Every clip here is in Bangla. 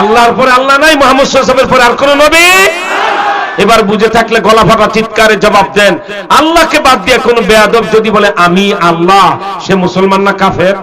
আল্লাহর পরে আল্লাহ নাই, মোহাম্মদ সাল্লামের পরে আর কোন নবী? এবার বুঝে থাকলে গলা ফাটা চিৎকারে জবাব দেন। আল্লাহকে বাদ দিয়ে কোন বেয়াদব যদি বলে, আমি আল্লাহ সে মুসলমান না কাফের?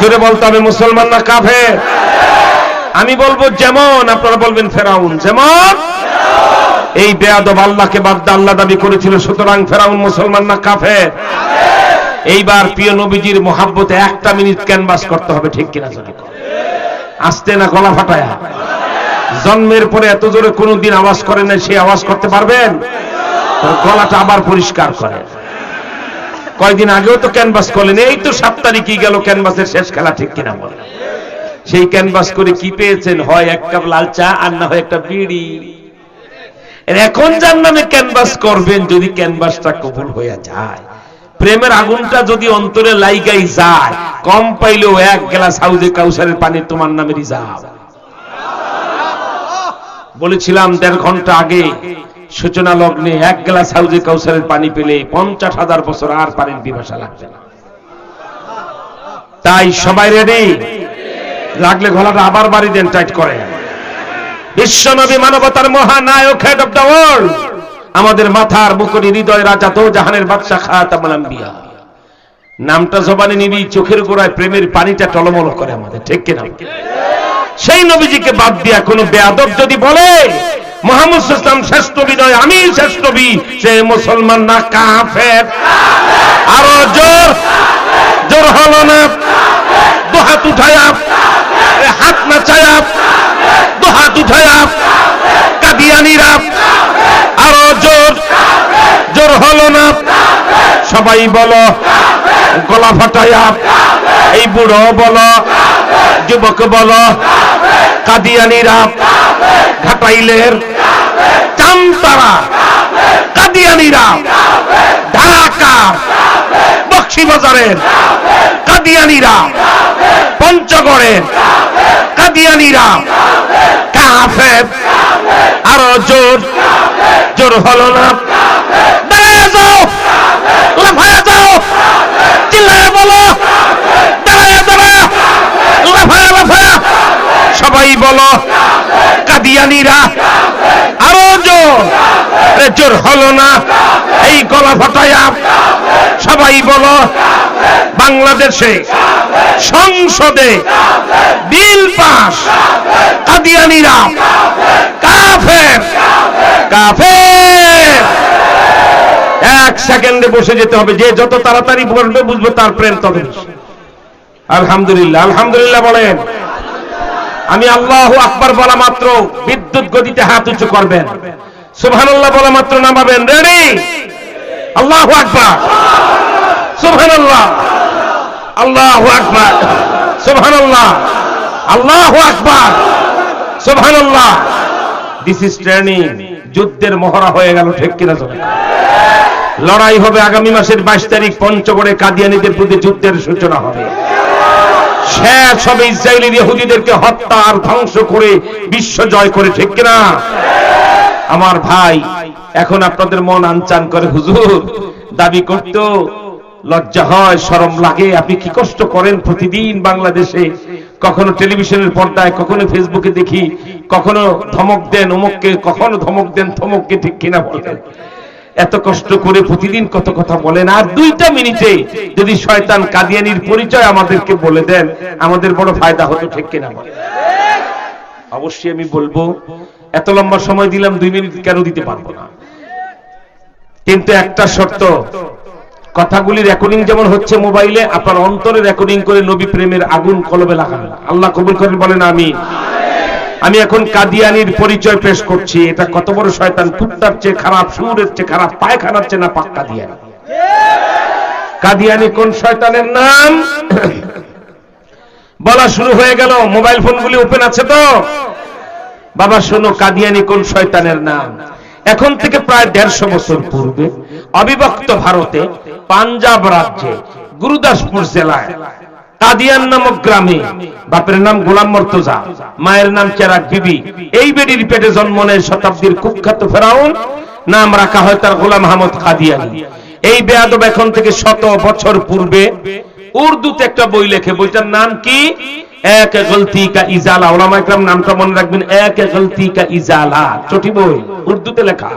জোরে বলতে হবে মুসলমান না কাফের? আমি বলব, যেমন আপনারা বলবেন, ফেরাউন যেমন এই বেয়াদব আল্লাহকে বাদ দিয়ে আল্লাহ দাবি করেছিল, সুতরাং ফেরাউন মুসলমান না কাফের? এইবার প্রিয় নবীজির মহাব্বতে একটা মিনিট ক্যানভাস করতে হবে, ঠিক কিনা। আসতে না গলা ফাটায়া? জন্মের পরে এত জোরে কোনদিন আওয়াজ করে না সে আওয়াজ করতে পারবেন? গলাটা আবার পরিষ্কার করে। কয়দিন আগেও তো ক্যানভাস করলেন, এই তো সাত তারিখই গেল, ক্যানভাসের শেষ খেলা ঠিক কিনা বলে। সেই ক্যানভাস করে কি পেয়েছেন? হয় এক কাপ লাল চা আর না হয় একটা বিড়ি। এখন যার নামে ক্যানভাস করবেন, যদি ক্যানভাসটা কবুল হয়ে যায়। প্রেমের আগুনটা যদি অন্তরে লাইগাই যায়, কম পাইলেও এক গ্লাস হাউজে কাউসারের পানি তোমার নামে রিজার্ভ। বলেছিলাম দেড় ঘণ্টা আগে, সূচনা লগ্নে এক গ্লাস হাউজে কাউসারের পানি পেলে পঞ্চাশ হাজার বছর আর পানির বিভাষা লাগবে না। তাই সবাই রেডি লাগলে গলাটা আবার বাড়ি দেন টাইট করে বিশ্বনবী মানবতার মহানায়ক হেড অফ দ্য ওয়ার্ল্ড আমাদের মাথার বুকরি হৃদয় রাজা তো জাহানের বাদশা খাতামুল নামটা জবানে নিবি, চোখের গোড়ায় প্রেমের পানিটা টলমল করে আমাদের, ঠিক কিনা? সেই নবীজিকে বাদ দিয়া কোন বেয়াদব যদি বলে, মোহাম্মদ ইসলাম শ্রেষ্ঠ আমি শ্রেষ্ঠ বি সে মুসলমান না, কাফের। আরও জোর জোর না। উঠায়া হাত না চায়া উঠায়া কাদিয়ানিরা আরও জোর জোর হলো না সবাই বলো, গলা ফাটায়া এই বুড়ো বলো, যুবক বলো, কাদিয়ানিরা ঘাটাইলের চামতারা, কাদিয়ানিরা ঢাকা, বক্সিবাজারের কাদিয়ানিরা পঞ্চগড়ের কাদিয়ানিরা কাফের। আরও জোর জোর হলো না। দাঁড়ায় যাও। যাও। বলো। সবাই বলো। কাদিয়ানিরা। আরও জোর। হলো না। এই গলা সবাই বলো। বাংলাদেশে সংসদে বিল পাস। কাদিয়ানিরা। কাফের। কাফের। এক সেকেন্ডে বসে যেতে হবে। যে যত তাড়াতাড়ি বলবে বুঝব তার প্রেম তত আলহামদুলিল্লাহ আলহামদুলিল্লাহ বলেন। আমি আল্লাহ আকবার বলা মাত্র, বিদ্যুৎ গতিতে হাত উঁচু করবেন। সুবহানাল্লাহ বলা মাত্র নামাবেন। রেডি আল্লাহ আকবার। সুবহানাল্লাহ। আল্লাহ আকবার। সুবহানাল্লাহ। আল্লাহ আকবার। সুবহানাল্লাহ। দিস ইজ ট্রেনিং যুদ্ধের মহড়া হয়ে গেল, ঠিক কিনা চলে লড়াই হবে আগামী মাসের বাইশ তারিখ, পঞ্চগড়ে কাদিয়ানিদের প্রতি যুদ্ধের সূচনা হবে। শেষ হবে ইসরায়েলের ইহুদিদেরকে হত্যা আর ধ্বংস করে বিশ্ব জয় করে, ঠিক কিনা? আমার ভাই, এখন আপনাদের মন আনচান করে, হুজুর, দাবি করতো, লজ্জা হয় শরম লাগে, আপনি কি কষ্ট করেন প্রতিদিন বাংলাদেশে? কখনো টেলিভিশনের পর্দায়, কখনো ফেসবুকে দেখি, কখনো ধমক দেন, অমুককে, কখনো ধমক দেন, থমককে, ঠিক কিনা বলেন? এত কষ্ট করে প্রতিদিন কত কথা বলেন, আর দুইটা মিনিটে যদি শয়তান কাদিয়ানির পরিচয় আমাদেরকে বলে দেন, আমাদের বড় ফায়দা হতো ঠিক কিনা অবশ্যই আমি বলব, এত লম্বা সময় দিলাম, দুই মিনিট কেন দিতে পারব না? কিন্তু একটা শর্ত কথাগুলি রেকর্ডিং যেমন হচ্ছে মোবাইলে, আপনার অন্তরে রেকর্ডিং করে নবী প্রেমের আগুন কলবে লাগান আল্লাহ কবুল করেন বলেন আমি আমি এখন কাদিয়ানির পরিচয় পেশ করছি। এটা কত বড় শয়তান? কুত্তার চেয়ে খারাপ, সুরের চেয়ে খারাপ, পায়খানার চেয়ে না পাক কাদিয়ানি। কাদিয়ানি কোন শয়তানের নাম? বলা শুরু হয়ে গেল। মোবাইল ফোনগুলি ওপেন আছে তো? বাবা, শোনো, কাদিয়ানি কোন শয়তানের নাম? এখন থেকে প্রায় দেড়শো বছর পূর্বে অবিভক্ত ভারতে পাঞ্জাব রাজ্যে, গুরুদাসপুর জেলায় কাদিয়ান নামক গ্রামে বাপের নাম গোলাম মর্তজা, মায়ের নাম চেরাক বিবি। এই বেডির পেটে জন্ম নেয় শতাব্দীর কুখ্যাত ফেরাউন, নাম রাখা হয় তার গোলাম আহমদ কাদিয়ানি। এই বেয়াদব এখন থেকে শত বছর পূর্বে উর্দুতে একটা বই লেখে, বইটার নাম কি? এক গলতি কা ইজালা। ওলামা একরাম নামটা মনে রাখবেন, এক গলতি কা ইজালা। চটি বই, উর্দুতে লেখা।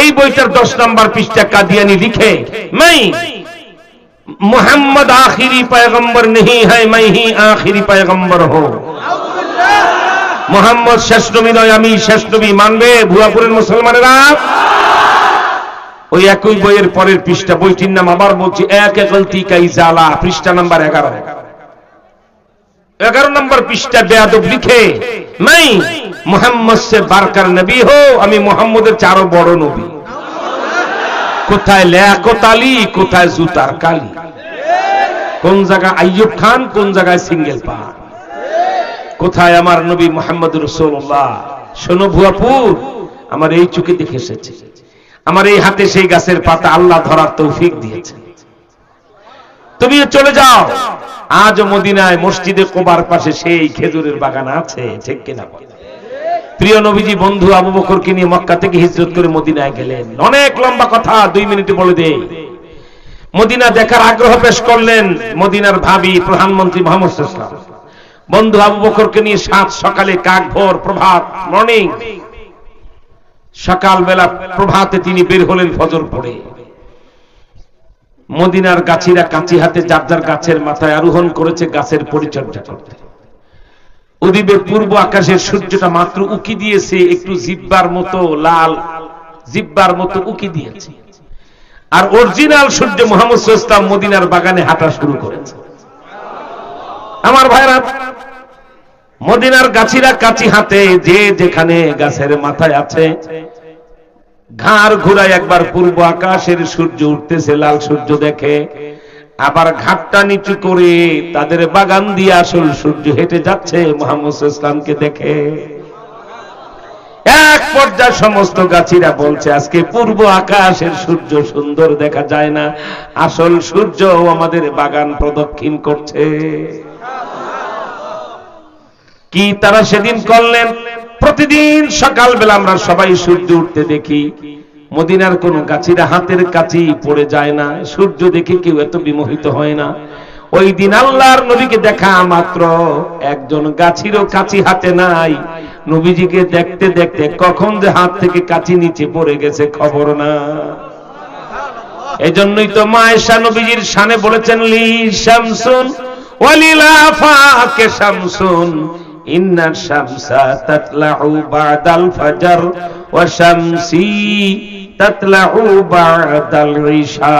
এই বইটার দশ নম্বর পৃষ্ঠা কাদিয়ানি লিখে मैं मोहम्मद आखिरी पैगंबर नहीं है मैं ही आखिरी पैगंबर हूं মোহাম্মদ শেষ নবী নয় আমি শেষ নবী মানবে ভুয়াপুরের মুসলমানেরা ওই একই বইয়ের পরের পৃষ্ঠা বইটির নাম আবার বলছি এক গলতি কা ইজালা পৃষ্ঠা নাম্বার এগারো এগারো নম্বর পৃষ্ঠা বেয়াদব লিখে নাই মোহাম্মদ সে বারকার নবী হো আমি মোহাম্মদের চারো বড় নবী কোথায় লেয়াকতালি, কোথায় জুতার কালি? কোন জায়গায় আইয়ুব খান, কোন জায়গায় সিঙ্গেল পা? কোথায় আমার নবী মোহাম্মদ রসুল্লাহ শোনো ভুয়াপুর আমার এই চোখে দেখে এসেছে। আমার এই হাতে সেই গাছের পাতা আল্লাহ ধরার তৌফিক দিয়েছে। তুমিও চলে যাও। আজ মদিনায় মসজিদে কোবার পাশে সেই খেজুরের বাগান আছে, ঠিক কিনা বল? প্রিয় নবীজি, বন্ধু আবু বকরকে নিয়ে মক্কা থেকে হিজরত করে মদিনায় গেলেন। অনেক লম্বা কথা, দুই মিনিটে বলে দে মদিনা দেখার আগ্রহ পেশ করলেন মদিনার ভাবি প্রধানমন্ত্রী মোহাম্মদ ইসলাম বন্ধু আবু বকরকে নিয়ে সাত সকালে কাক ভোর প্রভাত মর্নিং সকালবেলা প্রভাতে তিনি বের হলেন ফজর পড়ে। মদিনার গাছিরা কাঁচি হাতে যার যার গাছের মাথায় আরোহণ করেছে গাছের পরিচর্যা করতে। উদিবে পূর্ব আকাশের সূর্যটা মাত্র উকি দিয়েছে, একটু জিব্বার মতো লাল, জিব্বার মতো উকি দিয়েছে। আর অরিজিনাল সূর্য মোহাম্মদ ইসলাম মদিনার বাগানে হাঁটা শুরু করেছে। আমার ভাইরা, মদিনার গাছিরা কাঁচি হাতে, যে যেখানে গাছের মাথায় আছে, ঘাড় ঘুরায় একবার পূর্ব আকাশের সূর্য উঠতেছে, লাল সূর্য দেখে। আবার ঘাটটা নিচু করে তাদের বাগান দিয়ে আসল সূর্য হেঁটে যাচ্ছে মোহাম্মদ ইসলামকে দেখে। এক পর্যায়ে সমস্ত গাছিরা বলছে, আজকে পূর্ব আকাশের সূর্য সুন্দর দেখা যায় না। আসল সূর্য আমাদের বাগান প্রদক্ষিণ করছে। কি তারা সেদিন করলেন? প্রতিদিন সকালবেলা আমরা সবাই সূর্য উঠতে দেখি। মদিনার কোন গাছিরা হাতের কাছি পড়ে যায় না, সূর্য দেখে কেউ এত বিমোহিত হয় না। ওই দিন আল্লাহর নবীকে দেখা মাত্র একজন গাছিরও কাছি হাতে নাই। নবীজিকে দেখতে দেখতে কখন যে হাত থেকে কাছি নিচে পড়ে গেছে খবর না। এজন্যই তো মায়েশা নবীজির শানে বলেছেন, লি শামসুন, ওয়ালিলা শামসুন ইন্নার শামসা তাতলাউ বাদাল ফাজর ওয়া শামসি তাতলাউ বাদাল ইশা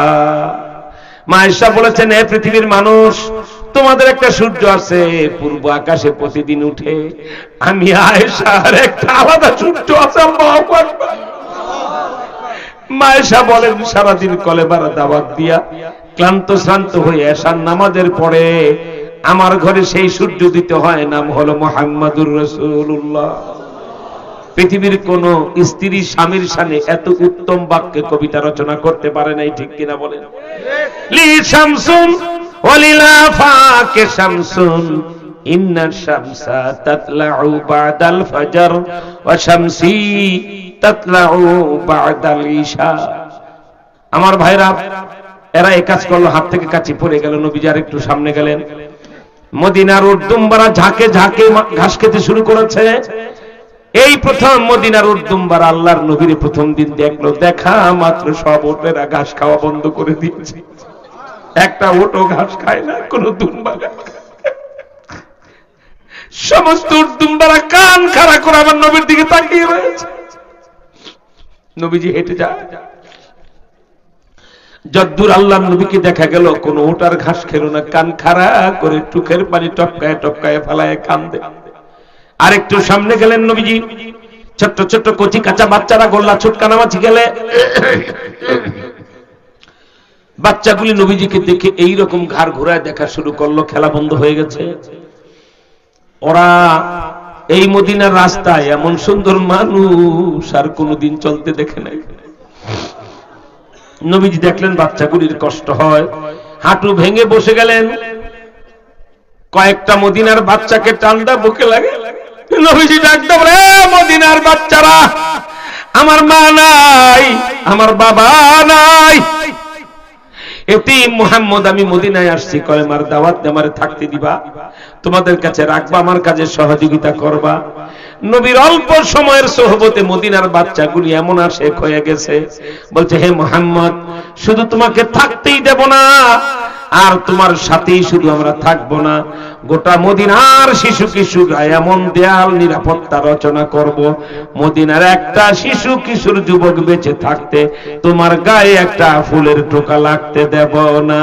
মায়েশা বলেছেন, এ পৃথিবীর মানুষ, তোমাদের একটা সূর্য আছে, পূর্ব আকাশে প্রতিদিন উঠে। আমি আয়েশার একটা আলাদা সূর্য আছে মায়েশা বলেন, সারাদিন কলে বারা দাওয়াত দিয়া, ক্লান্ত শ্রান্ত হয়ে এসার নামাজের পরে আমার ঘরে সেই সূর্য দিতে হয়, নাম হলো মোহাম্মদুর রসুল্লাহ পৃথিবীর কোন স্ত্রী স্বামীর সামনে এত উত্তম বাক্যে কবিতা রচনা করতে পারে নাই, ঠিক কিনা বলেন? লি শামসুন, ওয়ালিলা ফাকে শামসুন ইন্নার শামসা তাতলাউ বাদাল ফজর, ওয়া শামসি তাতলাউ বাদাল ইশা আমার ভাইরা, এরা এই কাজ করল, হাত থেকে কাছে পড়ে গেল, নবীজি আর একটু সামনে গেলেন। মদিনার উর্দুম্বারা ঝাঁকে ঝাঁকে ঘাস খেতে শুরু করেছে। এই প্রথম মদিনার উর্দুম্বার আল্লাহর নবীর প্রথম দিন দেখল, দেখা মাত্র সব ওটেরা ঘাস খাওয়া বন্ধ করে দিয়েছে। একটা ওটো ঘাস খায় না, কোন দুম্বা। সমস্ত উর্দুম্বারা কান খাড়া করে আমার নবীর দিকে তাকিয়ে রয়েছে। নবীজি হেঁটে যায়। যদ্দূর আল্লাহ নবীকে দেখা গেল, কোন ওটার ঘাস খেলো না, কান খাড়া করে টুকের পানি টপকায় টপকায় ফালায় কান্দে আরেকটু সামনে গেলেন নবীজি। ছোট্ট ছোট্ট কচি কাঁচা বাচ্চারা গোল্লা ছুটকা নামাজি গেলে। বাচ্চাগুলি নবীজিকে দেখে এই রকম ঘাড় ঘোরায় দেখা শুরু করল, খেলা বন্ধ হয়ে গেছে। ওরা এই মদিনার রাস্তায় এমন সুন্দর মানুষ আর কোনোদিন চলতে দেখে নাই। নবীজি দেখলেন বাচ্চাগুলির কষ্ট হয়। হাঁটু ভেঙে বসে গেলেন। কয়েকটা মদিনার বাচ্চাকে টান্ডা বুকে লাগে। মদিনার বাচ্চারা, আমার মা নাই, আমার বাবা নাই। এটি মোহাম্মদ, আমি মদিনায় আসছি। দাওয়াত আমারে থাকতে দিবা। তোমাদের কাছে রাখবা, আমার কাজে সহযোগিতা করবা। নবীর অল্প সময়ের সোহবতে মদিনার বাচ্চাগুলি এমন আশেক হয়ে গেছে। বলছে, হে মোহাম্মদ, শুধু তোমাকে থাকতেই দেব না, আর তোমার সাথেই শুধু আমরা থাকব না। গোটা মদিনার শিশু কিশোর এমন দেয়াল নিরাপত্তা রচনা করব। মদিনার একটা শিশু কিশোর যুবক বেঁচে থাকতে তোমার গায়ে একটা ফুলের টোকা লাগতে দেব না।